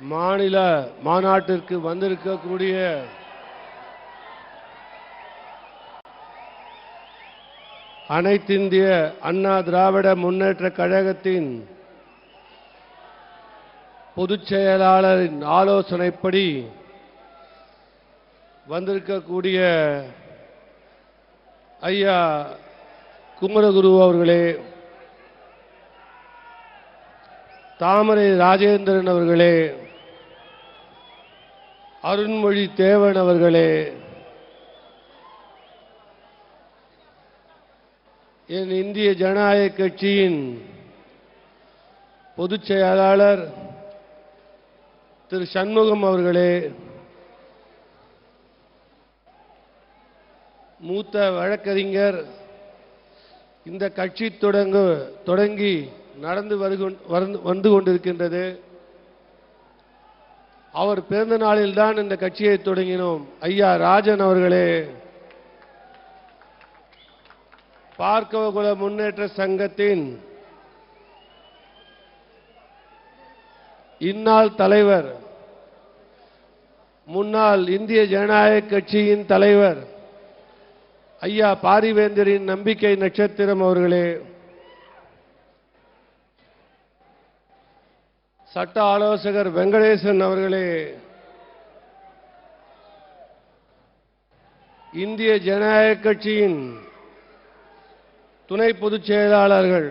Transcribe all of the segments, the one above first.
மாநில மாநாட்டிற்கு வந்திருக்கக்கூடிய அனைத்திந்திய அண்ணா திராவிட முன்னேற்ற கழகத்தின் பொதுச் செயலாளரின் ஆலோசனைப்படி வந்திருக்கக்கூடிய ஐயா குமரகுரு அவர்களே தாமரை ராஜேந்திரன் அவர்களே அருண்மொழி தேவன் அவர்களே. என் இந்திய ஜனநாயக கட்சியின் பொதுச் செயலாளர் திரு சண்முகம் அவர்களே. மூத்த வழக்கறிஞர் இந்த கட்சி தொடங்க தொடங்கி நடந்து வருகொண்- வந்து கொண்டிருக்கின்றது. அவர் பிறந்த நாளில் தான் இந்த கட்சியை தொடங்கினோம். ஐயா ராஜன் அவர்களே பார்க்கவகுல முன்னேற்ற சங்கத்தின் இந்நாள் தலைவர் முன்னாள் இந்திய ஜனநாயக கட்சியின் தலைவர் ஐயா பாரிவேந்தரின் நம்பிக்கை நட்சத்திரம் அவர்களே சட்ட ஆலோசகர் வெங்கடேசன் அவர்களே இந்திய ஜனநாயக கட்சியின் துணை பொதுச் செயலாளர்கள்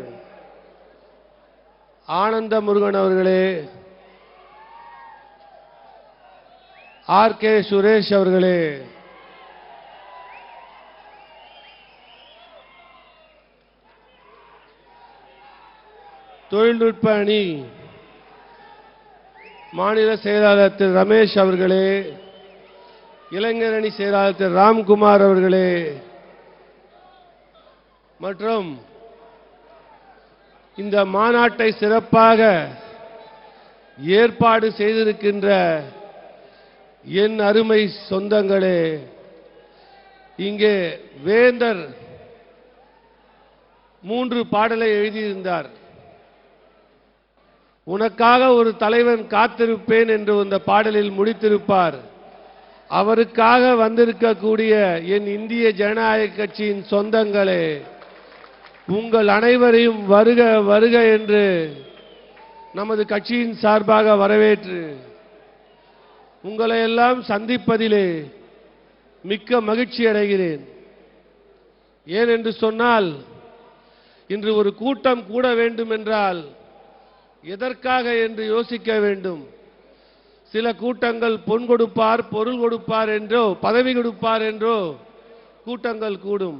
ஆனந்த முருகன் அவர்களே ஆர் கே சுரேஷ் அவர்களே தொழில்நுட்ப அணி மாநில செயலாளர் திரு ரமேஷ் அவர்களே இளைஞர் அணி செயலாளர் திரு ராம்குமார் அவர்களே மற்றும் இந்த மாநாட்டை சிறப்பாக ஏற்பாடு செய்திருக்கின்ற என் அருமை சொந்தங்களே இங்கே வேந்தர் மூன்று பாடலை எழுதியிருந்தார். உனக்காக ஒரு தலைவன் காத்திருப்பேன் என்று இந்த பாடலில் முடித்திருப்பார். அவருக்காக வந்திருக்கக்கூடிய என் இந்திய ஜனநாயக கட்சியின் சொந்தங்களே உங்கள் அனைவரையும் வருக வருக என்று நமது கட்சியின் சார்பாக வரவேற்று உங்களை எல்லாம் சந்திப்பதிலே மிக்க மகிழ்ச்சி அடைகிறேன். ஏன் என்று சொன்னால் இன்று ஒரு கூட்டம் கூட வேண்டும் என்றால் எதற்காக என்று யோசிக்க வேண்டும்? சில கூட்டங்கள் பொன் கொடுப்பார் பொருள் கொடுப்பார் என்றோ பதவி கொடுப்பார் என்றோ கூட்டங்கள் கூடும்.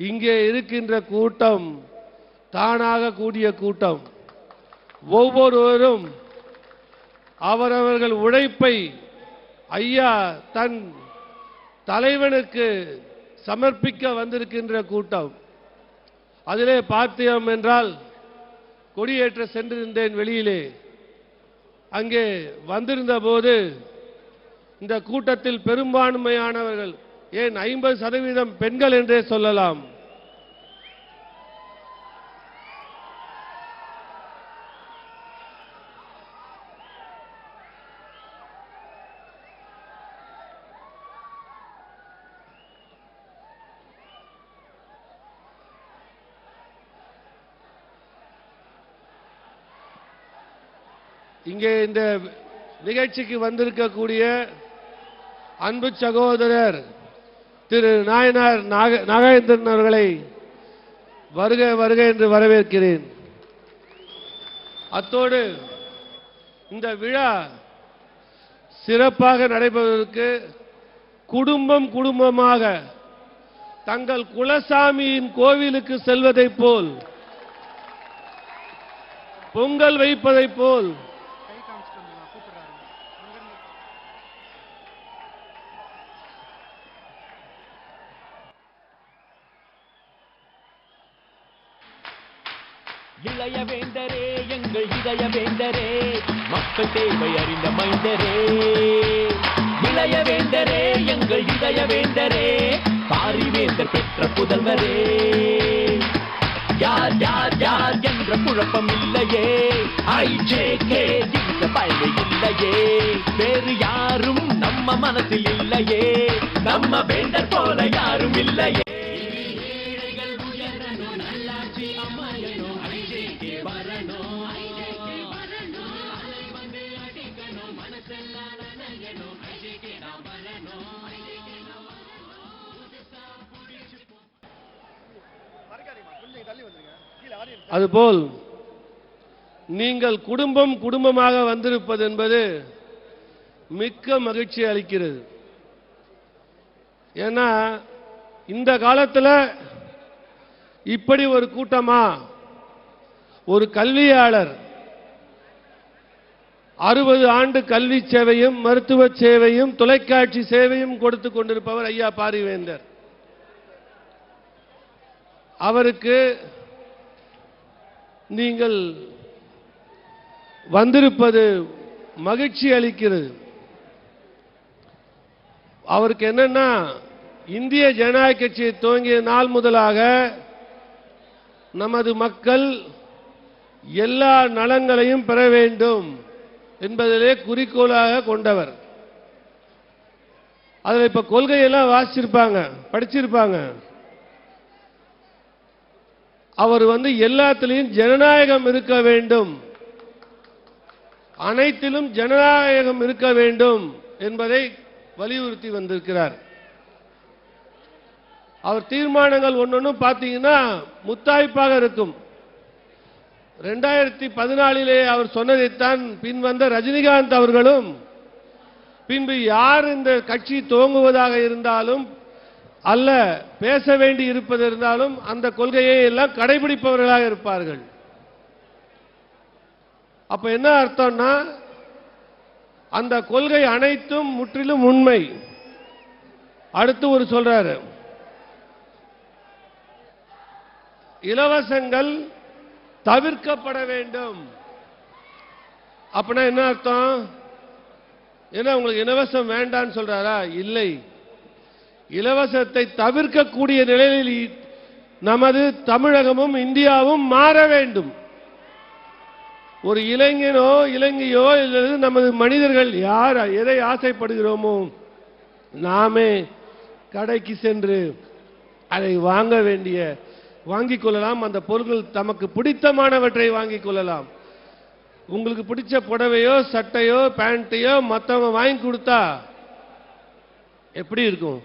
இங்கே இருக்கின்ற கூட்டம் தானாக கூடிய கூட்டம். ஒவ்வொருவரும் அவரவர்கள் உழைப்பை ஐயா தன் தலைவனுக்கு சமர்ப்பிக்க வந்திருக்கின்ற கூட்டம். அதிலே பார்த்தோம் என்றால் கொடியேற்ற சென்றிருந்தேன் வெளியிலே. அங்கே வந்திருந்த போது இந்த கூட்டத்தில் பெரும்பான்மையானவர்கள் ஏன் ஐம்பது சதவீதம் பெண்கள் என்றே சொல்லலாம். இங்கே இந்த நிகழ்ச்சிக்கு வந்திருக்கக்கூடிய அன்பு சகோதரர் திரு நாயனார் நாக நாகேந்திரன் அவர்களை வருக வருக என்று வரவேற்கிறேன். அத்தோடு இந்த விழா சிறப்பாக நடைபெறுவதற்கு குடும்பம் குடும்பமாக தங்கள் குலசாமியின் கோவிலுக்கு செல்வதைப் போல் பொங்கல் வைப்பதைப் போல் என்ற புதல்வரே. யார் யார் யார் என்ற குழப்பம் இல்லையே. ஐ ஜே கே என்ற பயனை இல்லையே. வேறு யாரும் நம்ம மனசில் இல்லையே. நம்ம வேண்டற் போல யாரும் இல்லையே. அதுபோல் நீங்கள் குடும்பம் குடும்பமாக வந்திருப்பது என்பது மிக்க மகிழ்ச்சி அளிக்கிறது. ஏன்னா இந்த காலத்தில் இப்படி ஒரு கூட்டமா ஒரு கல்வியாளர் அறுபது ஆண்டு கல்வி சேவையும் மருத்துவ சேவையும் தொலைக்காட்சி சேவையும் கொடுத்து கொண்டிருப்பவர் ஐயா பாரிவேந்தர். அவருக்கு நீங்கள் வந்திருப்பது மகிழ்ச்சி அளிக்கிறது. அவருக்கு என்னன்னா இந்திய ஜனநாயக கட்சி துவங்கிய நாள் முதலாக நமது மக்கள் எல்லா நலங்களையும் பெற வேண்டும் என்பதிலே குறிக்கோளாக கொண்டவர். அதில் இப்ப கொள்கையெல்லாம் வாசிச்சிருப்பாங்க படிச்சிருப்பாங்க. அவர் வந்து எல்லாத்திலையும் ஜனநாயகம் இருக்க வேண்டும். அனைத்திலும் ஜனநாயகம் இருக்க வேண்டும் என்பதை வலியுறுத்தி வந்திருக்கிறார். அவர் தீர்மானங்கள் ஒன்னொன்னும் பார்த்தீங்கன்னா முத்தாய்ப்பாக இருக்கும். ரெண்டாயிரத்தி பதினாலிலே அவர் சொன்னதைத்தான் பின் வந்த ரஜினிகாந்த் அவர்களும் பின்பு யார் இந்த கட்சி துவங்குவதாக இருந்தாலும் அல்ல பேச வேண்டி இருப்பது இருந்தாலும் அந்த கொள்கையை எல்லாம் கடைபிடிப்பவர்களாக இருப்பார்கள். அப்ப என்ன அர்த்தம்னா அந்த கொள்கை அனைத்தும் முற்றிலும் உண்மை. அடுத்து ஒரு சொல்றாரு. இலவசங்கள் தவிர்க்கப்பட வேண்டும். அப்படின்னா என்ன அர்த்தம்? ஏன்னா உங்களுக்கு இலவசம் வேண்டான்னு சொல்றாரா? இல்லை. இலவசத்தை தவிர்க்கக்கூடிய நிலையில் நமது தமிழகமும் இந்தியாவும் மாற வேண்டும். ஒரு இளைஞனோ இளைஞையோ அல்லது நமது மனிதர்கள் யார் எதை ஆசைப்படுகிறோமோ நாமே கடைக்கு சென்று அதை வாங்க வேண்டிய வாங்கிக் கொள்ளலாம். அந்த பொருட்கள் தமக்கு பிடித்தமானவற்றை வாங்கிக் கொள்ளலாம். உங்களுக்கு பிடிச்ச புடவையோ சட்டையோ பேண்ட்டையோ மற்றவங்க வாங்கி கொடுத்தா எப்படி இருக்கும்?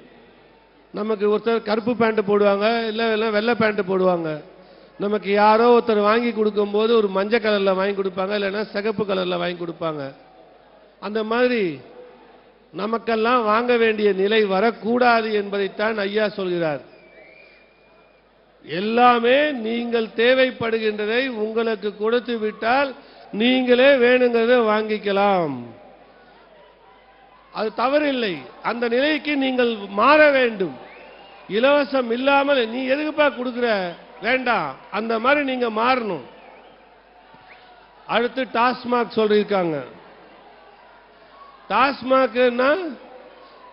நமக்கு ஒருத்தர் கருப்பு பேண்ட் போடுவாங்க இல்லை இல்லை வெள்ளை பேண்ட் போடுவாங்க. நமக்கு யாரோ ஒருத்தர் வாங்கி கொடுக்கும்போது ஒரு மஞ்சள் கலரில் வாங்கி கொடுப்பாங்க இல்லைன்னா சிகப்பு கலரில் வாங்கி கொடுப்பாங்க. அந்த மாதிரி நமக்கெல்லாம் வாங்க வேண்டிய நிலை வரக்கூடாது என்பதைத்தான் ஐயா சொல்கிறார். எல்லாமே நீங்கள் தேவைப்படுகின்றதை உங்களுக்கு கொடுத்து விட்டால் நீங்களே வேணுங்கிறத வாங்கிக்கலாம். அது தவறில்லை. அந்த நிலைக்கு நீங்கள் மாற வேண்டும். இலவசம் இல்லாமல் நீ எதுக்குப்பா கொடுக்குற? வேண்டாம் அந்த மாதிரி நீங்க மாறணும். அடுத்து டாஸ்மாக் சொல்லியிருக்காங்க. டாஸ்மாக்னா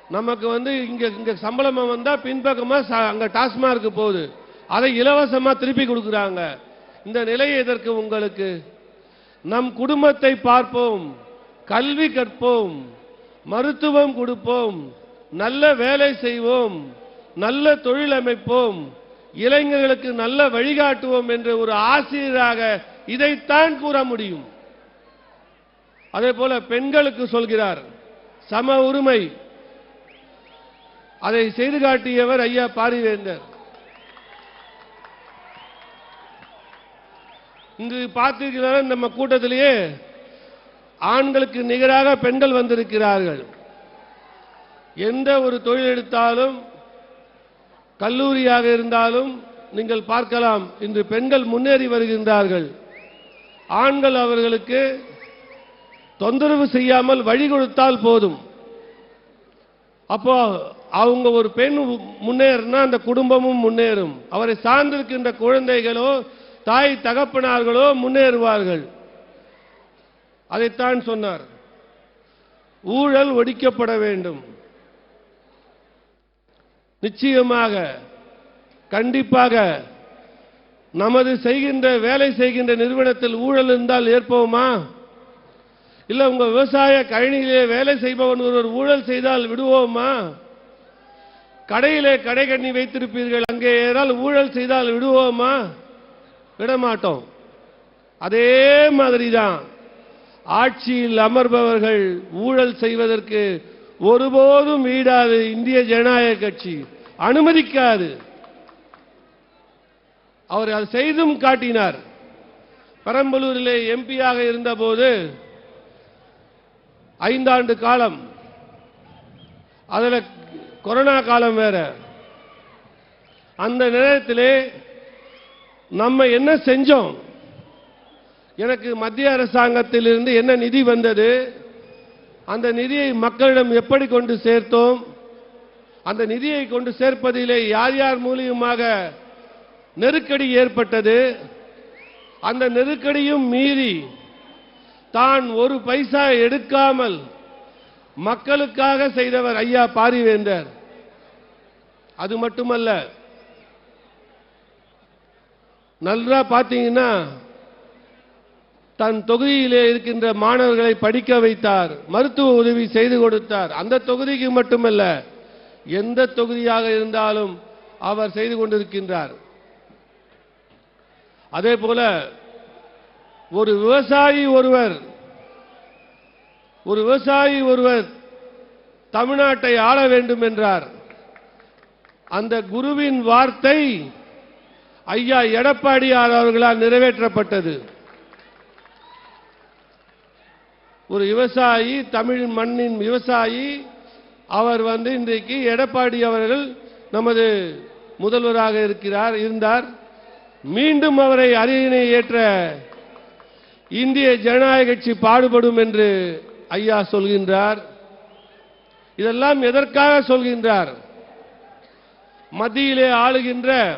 நமக்கு வந்து இங்க இங்க சம்பளம் வந்தா பின்பக்கமா அங்க டாஸ்மாக் போகுது. அதை இலவசமா திருப்பி கொடுக்குறாங்க. இந்த நிலை எதற்கு உங்களுக்கு? நம் குடும்பத்தை பார்ப்போம். கல்வி கற்போம். மருத்துவம் கொடுப்போம். நல்ல வேலை செய்வோம். நல்ல தொழில் அமைப்போம் இளைஞர்களுக்கு நல்ல வழிகாட்டுவோம் என்ற ஒரு ஆசிரியராக இதைத்தான் கூற முடியும். அதே போல பெண்களுக்கு சொல்கிறார் சம உரிமை. அதை செய்து காட்டியவர் ஐயா பாரிவேந்தர். இங்கு பார்த்திருக்கிறார் நம்ம கூட்டத்திலேயே ஆண்களுக்கு நிகராக பெண்கள் வந்திருக்கிறார்கள். எந்த ஒரு தொழில் எடுத்தாலும் கல்லூரியாக இருந்தாலும் நீங்கள் பார்க்கலாம் இன்று பெண்கள் முன்னேறி வருகின்றார்கள். ஆண்கள் அவர்களுக்கு தொந்தரவு செய்யாமல் வழி கொடுத்தால் போதும். அப்போ அவங்க ஒரு பெண் முன்னேறினா அந்த குடும்பமும் முன்னேறும். அவரை சார்ந்திருக்கின்ற குழந்தைகளோ தாய் தகப்பனார்களோ முன்னேறுவார்கள். அதைத்தான் சொன்னார். ஊழல் ஒடிக்கப்பட வேண்டும். நிச்சயமாக கண்டிப்பாக நமது செய்கின்ற வேலை செய்கின்ற நிறுவனத்தில் ஊழல் இருந்தால் ஏற்போமா? இல்ல உங்க விவசாய கழனியிலே வேலை செய்பவன் ஒருவர் ஊழல் செய்தால் விடுவோமா? கடையிலே கடை கண்ணி வைத்திருப்பீர்கள் அங்கே ஏதால் ஊழல் செய்தால் விடுவோமா? விடமாட்டோம். அதே மாதிரிதான் ஆட்சியில் அமர்பவர்கள் ஊழல் செய்வதற்கு ஒருபோதும் ஈடாது இந்திய ஜனநாயக கட்சி. அனுமதிக்காது. அவர் அதை செய்தும் காட்டினார். பெரம்பலூரிலே எம்பியாக இருந்தபோது ஐந்தாண்டு காலம் அதில் கொரோனா காலம் வேற. அந்த நேரத்திலே நம்ம என்ன செஞ்சோம்? எனக்கு மத்திய அரசாங்கத்திலிருந்து என்ன நிதி வந்தது? அந்த நிதியை மக்களிடம் எப்படி கொண்டு சேர்த்தோம்? அந்த நிதியை கொண்டு சேர்ப்பதிலே யார் யார் மூலியமாக நெருக்கடி ஏற்பட்டது? அந்த நெருக்கடியும் மீறி தான் ஒரு பைசா எடுக்காமல் மக்களுக்காக செய்தவர் ஐயா பாரிவேந்தர். அது மட்டுமல்ல நல்லா பார்த்தீங்கன்னா தன் தொகுதியிலே இருக்கின்ற மாணவர்களை படிக்க வைத்தார் மருத்துவ உதவி செய்து கொடுத்தார். அந்த தொகுதிக்கு மட்டுமல்ல எந்த தொகுதியாக இருந்தாலும் அவர் செய்து கொண்டிருக்கின்றார். அதே போல ஒரு விவசாயி ஒருவர் ஒரு விவசாயி ஒருவர் தமிழ்நாட்டை ஆள வேண்டும் என்றார். அந்த குருவின் வார்த்தை ஐயா எடப்பாடியார் அவர்களால் நிறைவேற்றப்பட்டது. ஒரு விவசாயி தமிழ் மண்ணின் விவசாயி அவர் வந்து இன்றைக்கு எடப்பாடி அவர்கள் நமது முதல்வராக இருக்கிறார் இருந்தார். மீண்டும் அவரை அரியணை ஏற்ற இந்திய ஜனநாயக கட்சி பாடுபடும் என்று ஐயா சொல்கின்றார். இதெல்லாம் எதற்காக சொல்கின்றார்? மத்தியிலே ஆளுகின்ற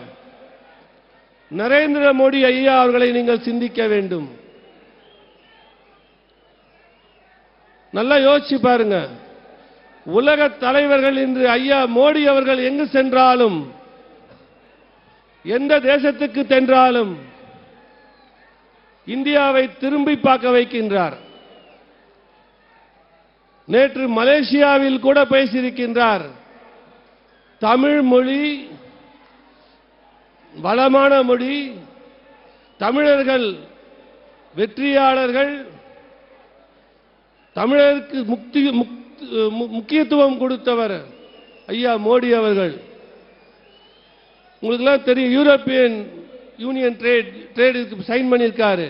நரேந்திர மோடி ஐயா அவர்களை நீங்கள் சிந்திக்க வேண்டும். நல்லா யோசிச்சு பாருங்க. உலக தலைவர்கள் இன்று ஐயா மோடி அவர்கள் எங்கு சென்றாலும் எந்த தேசத்துக்கு சென்றாலும் இந்தியாவை திரும்பி பார்க்க வைக்கின்றார். நேற்று மலேசியாவில் கூட பேசியிருக்கின்றார். தமிழ் மொழி வளமான மொழி தமிழர்கள் வெற்றியாளர்கள் தமிழருக்கு முக்தி முக் முக்கியத்துவம் கொடுத்தவர் ஐயா மோடி அவர்கள். உங்களுக்கெல்லாம் தெரியும் யூரோப்பியன் யூனியன் ட்ரேட் ட்ரேடுக்கு சைன் பண்ணியிருக்காரு.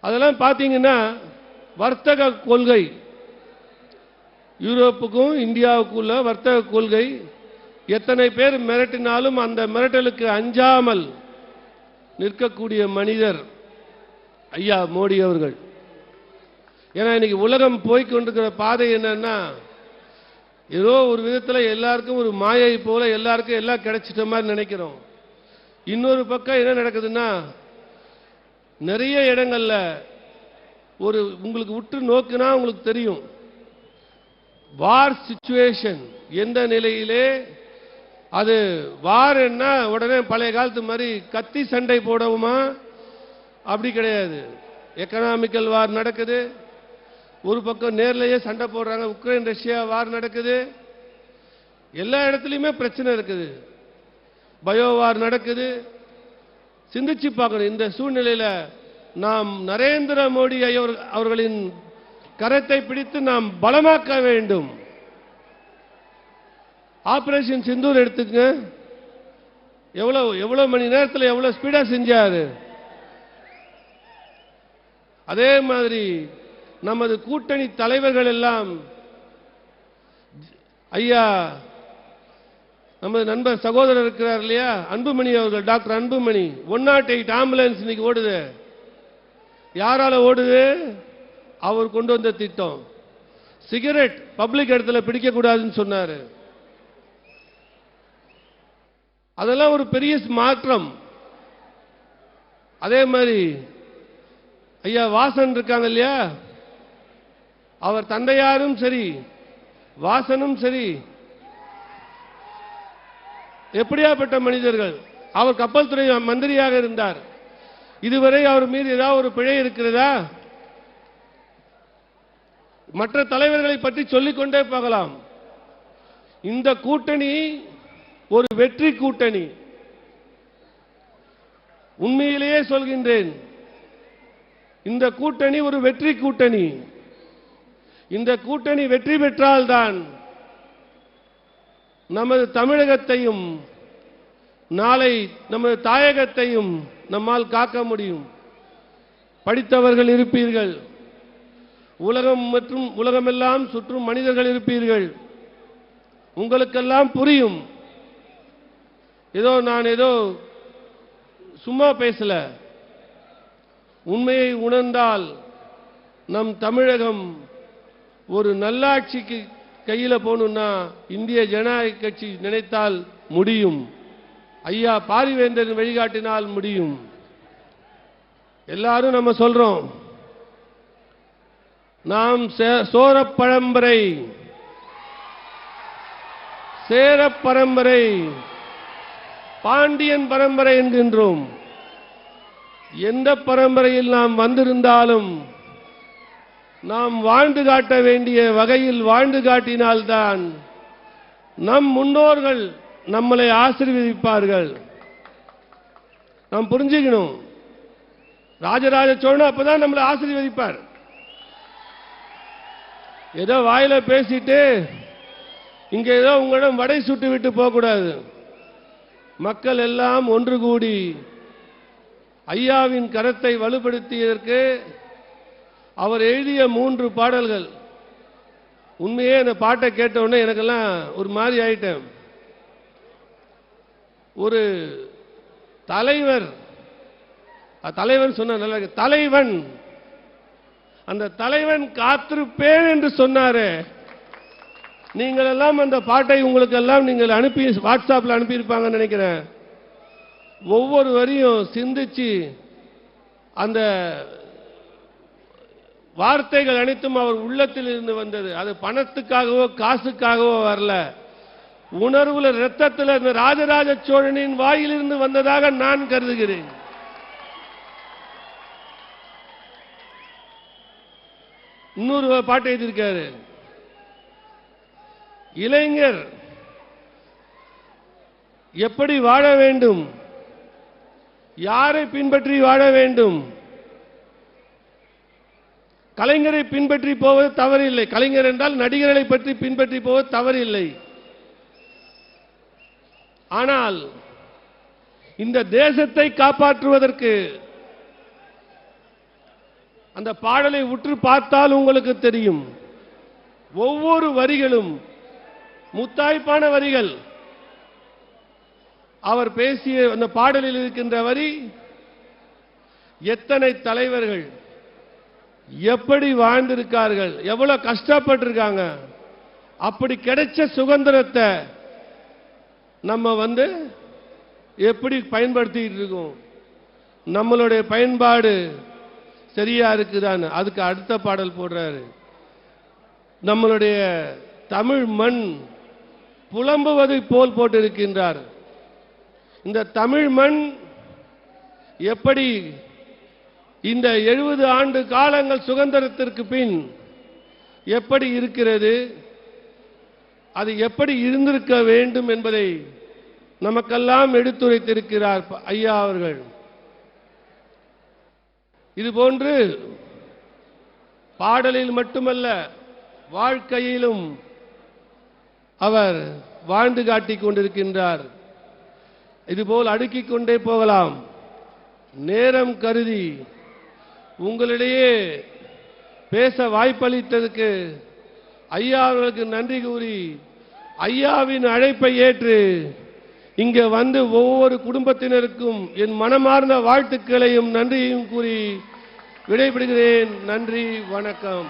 அதெல்லாம் பார்த்தீங்கன்னா வர்த்தக கொள்கை. யூரோப்புக்கும் இந்தியாவுக்குள்ள வர்த்தக கொள்கை. எத்தனை பேர் மிரட்டினாலும் அந்த மிரட்டலுக்கு அஞ்சாமல் நிற்கக்கூடிய மனிதர் ஐயா மோடி அவர்கள். ஏன்னா இன்னைக்கு உலகம் போய்கொண்டிருக்கிற பாதை என்னன்னா ஏதோ ஒரு விதத்துல எல்லாருக்கும் ஒரு மாயை போல எல்லாருக்கும் எல்லாம் கிடைச்சிட்ட மாதிரி நினைக்கிறோம். இன்னொரு பக்கம் என்ன நடக்குதுன்னா நிறைய இடங்கள்ல ஒரு உங்களுக்கு உற்று நோக்குனா உங்களுக்கு தெரியும். வார் சுச்சுவேஷன் எந்த நிலையிலே? அது வார் என்ன உடனே பழைய காலத்து மாதிரி கத்தி சண்டை போடவுமா? அப்படி கிடையாது. எக்கனாமிக்கல் வார் நடக்குது. ஒரு பக்கம் நேர்லயே சண்டை போடுறாங்க உக்ரைன் ரஷ்யா வார் நடக்குது. எல்லா இடத்துலையுமே பிரச்சனை இருக்குது. பயோ வார் நடக்குது. சிந்திச்சு பார்க்கணும். இந்த சூழ்நிலையில நாம் நரேந்திர மோடி அவர்களின் கரத்தை பிடித்து நாம் பலமாக்க வேண்டும். ஆபரேஷன் சிந்தூர் எடுத்துக்கங்க. எவ்வளவு எவ்வளவு மணி நேரத்தில் எவ்வளவு ஸ்பீடா செஞ்சாரு? அதே மாதிரி நமது கூட்டணி தலைவர்கள் எல்லாம் ஐயா நமது நண்பர் சகோதரர் இருக்கிறார் இல்லையா? அன்புமணி அவர்கள் doctor Anbumani. One naught eight ambulance இன்னைக்கு ஓடுது. யாரால ஓடுது? அவர் கொண்டு வந்த திட்டம். சிகரெட் பப்ளிக் இடத்துல பிடிக்க கூடாதுன்னு அதெல்லாம் ஒரு பெரிய மாற்றம். அதே மாதிரி ஐயா வாசன் இருக்காங்க இல்லையா? அவர் தந்தையாரும் சரி வாசனும் சரி எப்படியாப்பட்ட மனிதர்கள்? அவர் கப்பல் துறை மந்திரியாக இருந்தார். இதுவரை அவர் மீது ஏதாவது ஒரு பிழை இருக்கிறதா? மற்ற தலைவர்களை பற்றி சொல்லிக்கொண்டே போகலாம். இந்த கூட்டணி ஒரு வெற்றி கூட்டணி. உண்மையிலேயே சொல்கின்றேன் இந்த கூட்டணி ஒரு வெற்றி கூட்டணி. இந்த கூட்டணி வெற்றி பெற்றால்தான் நமது தமிழகத்தையும் நாளை நமது தாயகத்தையும் நம்மால் காக்க முடியும். படித்தவர்கள் இருப்பீர்கள். உலகம் மற்றும் உலகமெல்லாம் சுற்றும் மனிதர்கள் இருப்பீர்கள். உங்களுக்கெல்லாம் புரியும். ஏதோ நான் ஏதோ சும்மா பேசல. உண்மையை உணர்ந்தால் நம் தமிழகம் ஒரு நல்லாட்சிக்கு கையில் போகணும்னா இந்திய ஜனநாயக கட்சி நினைத்தால் முடியும். ஐயா பாரிவேந்தர் வழிகாட்டினால் முடியும். எல்லாரும் நம்ம சொல்றோம். நாம் சே- பரம்பரை சேர பரம்பரை பாண்டியன் பரம்பரை என்கின்றோம். எந்த பரம்பரையில் நாம் வந்திருந்தாலும் நாம் வாழ்ந்து காட்ட வேண்டிய வகையில் வாழ்ந்து காட்டினால்தான் நம் முன்னோர்கள் நம்மளை ஆசீர்வதிப்பார்கள். நாம் புரிஞ்சுக்கணும். ராஜராஜ சோழன் அப்பதான் நம்மளை ஆசீர்வதிப்பார். ஏதோ வாயில பேசிட்டு இங்க ஏதோ உங்களிடம் வடை சுட்டு விட்டு போகக்கூடாது. மக்கள் எல்லாம் ஒன்று கூடி ஐயாவின் கரத்தை வலுப்படுத்தியதற்கு அவர் எழுதிய மூன்று பாடல்கள். உண்மையே அந்த பாட்டை கேட்ட உடனே எனக்கெல்லாம் ஒரு மாதிரி ஆயிட்டேன். ஒரு தலைவர் தலைவன் சொன்ன நல்லா தலைவன். அந்த தலைவன் காத்திருப்பேன் என்று சொன்னாரே. நீங்கள் எல்லாம் அந்த பாட்டை உங்களுக்கு எல்லாம் நீங்கள் அனுப்பி வாட்ஸ்அப்ல அனுப்பியிருப்பாங்கன்னு நினைக்கிறேன். ஒவ்வொரு வரியும் சிந்திச்சு அந்த வார்த்தைகள் அனைத்தும் அவர் உள்ளத்தில் இருந்து வந்தது. அது பணத்துக்காகவோ காசுக்காகவோ வரல. உணர்வுல ரத்தத்தில் இந்த ராஜராஜ சோழனின் வாயிலிருந்து வந்ததாக நான் கருதுகிறேன். இன்னொரு பாட்டு எழுதியிருக்காரு. இளைஞர் எப்படி வாழ வேண்டும்? யாரை பின்பற்றி வாழ வேண்டும்? கலைஞரை பின்பற்றி போவது தவறில்லை. கலைஞர் என்றால் நடிகர்களை பற்றி பின்பற்றி போவது தவறில்லை. ஆனால் இந்த தேசத்தை காப்பாற்றுவதற்கு அந்த பாடலை உற்று பார்த்தால் உங்களுக்கு தெரியும். ஒவ்வொரு வரிகளும் முத்தாய்ப்பான வரிகள். அவர் பேசிய அந்த பாடலில் இருக்கின்ற வரி எத்தனை தலைவர்கள்? எப்படி வாழ்ந்திருக்கார்கள்? எவ்வளவு கஷ்டப்பட்டிருக்காங்க? அப்படி கிடைச்ச சுதந்திரத்தை நம்ம வந்து எப்படி பயன்படுத்திட்டு இருக்கோம்? நம்மளுடைய பயன்பாடு சரியா இருக்குதான்னு. அதுக்கு அடுத்த பாடல் போடுறாரு. நம்மளுடைய தமிழ் மண் புலம்புவதை போல் போட்டிருக்கின்றார். இந்த தமிழ் மண் எப்படி இந்த எழுபது ஆண்டு காலங்கள் சுதந்திரத்திற்கு பின் எப்படி இருக்கிறது? அது எப்படி இருந்திருக்க வேண்டும் என்பதை நமக்கெல்லாம் எடுத்துரைத்திருக்கிறார் ஐயா அவர்கள். இதுபோன்று பாடலில் மட்டுமல்ல வாழ்க்கையிலும் அவர் வாழ்ந்து காட்டிக் கொண்டிருக்கின்றார். இதுபோல் அடுக்கிக் கொண்டே போகலாம். நேரம் கருதி உங்களிடையே பேச வாய்ப்பளித்ததுக்கு ஐயா அவர்களுக்கு நன்றி கூறி ஐயாவின் அழைப்பை ஏற்று இங்கே வந்து ஒவ்வொரு குடும்பத்தினருக்கும் என் மனமார்ந்த வாழ்த்துக்களையும் நன்றியையும் கூறி விடைபெறுகிறேன். நன்றி வணக்கம்.